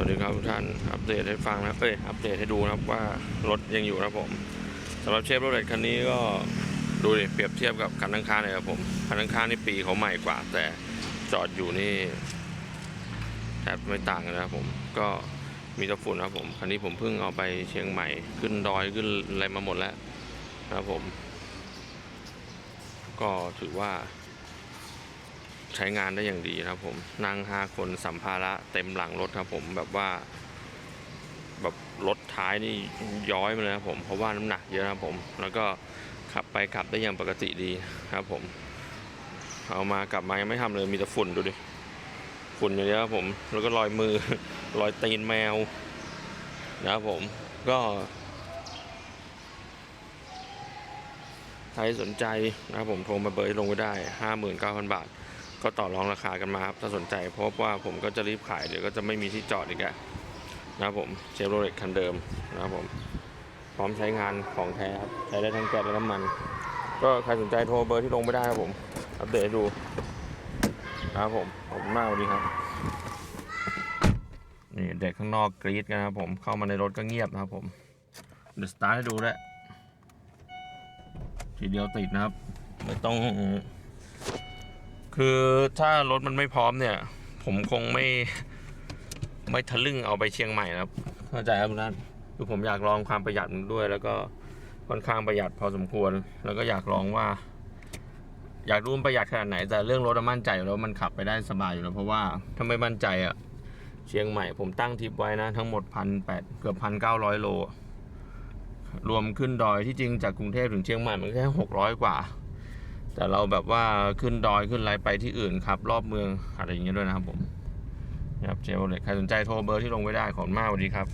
วัสดีครับทุกท่านอัปเดตให้ฟังนะเอ้ยอัปเดตให้ดูนะครับว่ารถยังอยู่นะผมสำหรับเชฟโรเลตคันนี้ก็ดูดิเปรียบเทียบกับคันข้างๆเลยครับผมคันข้างๆนี่ปีเขาใหม่กว่า แต่จอดอยู่นี่แทบไม่ต่างกันนะครับผมก็มีตะฝุ่นนะครับผมคันนี้ผมเพิ่งเอาไปเชียงใหม่ขึ้นดอยขึ้นอะไรมาหมดแล้วนะครับผม ก็ถือว่า ใช้งานได้อย่างดีนะครับผมนั่งห้าคนสัมภาระเต็มหลังรถครับผมแบบว่า แบบรถท้ายนี่ย้อยมาเลยครับผมเพราะว่าน้ำหนักเยอะครับผม แล้วก็ขับไปขับได้อย่างปกติดีครับผม เอามากลับมายังไม่ทำเลยมีแต่ฝุ่นดูดิฝุ่นอย่างเดียวครับผม แล้วก็รอยมือรอยตีนแมวนะครับผมก็ใครสนใจนะครับผมโทรมาเบอร์ลงไว้ได้ห้าหมื่นเก้าพันบาท ก็ต่อรองราคากันมาครับถ้าสนใจเพราะว่าผมก็จะรีบขายเดี๋ยวก็จะไม่มีที่จอดอีกอะนะครับผมเชฟโรเลตคันเดิมนะครับผมพร้อมใช้งานของแท้ครับใช้ได้ทั้งแก๊สและน้ำมัน ก็ใครสนใจโทรเบอร์ที่ลงไม่ได้ครับผม อัปเดตดูนะครับผมขอบคุณมากวัสดีครับนี่เด็กข้างนอกกรี๊ดกันนะครับผมเข้ามาในรถก็เงียบนะครับผมเดี๋ยวสตาร์ทให้ดูด้วยทีเดียวติดนะครับ ไม่ต้อง คือถ้ารถมันไม่พร้อมเนี่ย ผมคงไม่ ไม่ทะลึ่งเอาไปเชียงใหม่นะครับเข้าใจครับทุกท่นคือผมอยากลองความประหยัดมันด้วย แล้วก็ค่อนข้างประหยัดพอสมควร แล้วก็อยากลองว่า อยากรู้มันประหยัดขนาดไหน แต่เรื่องรถมั่นใจแล้วมันขับไปได้สบายอยู่แล้วเพราะว่าถ้าไม่มั่นใจอะเชียงใหม่ผมตั้งทริปไว้นะ ทั้งหมดพันแปดเกือบพันเก้าร้อยโลรวมขึ้นดอยที่จริงจากกรุงเทพถึงเชียงใหม่มันแค่หกร้อยกว่า แต่เราแบบว่าขึ้นดอยขึ้นไรไปที่อื่นครับรอบเมืองอะไรอย่างเงี้ยด้วยนะครับผมนะครับเจลเลยใครสนใจโทรเบอร์ที่ลงไว้ได้ขอบคุณมากสวัสดีครับ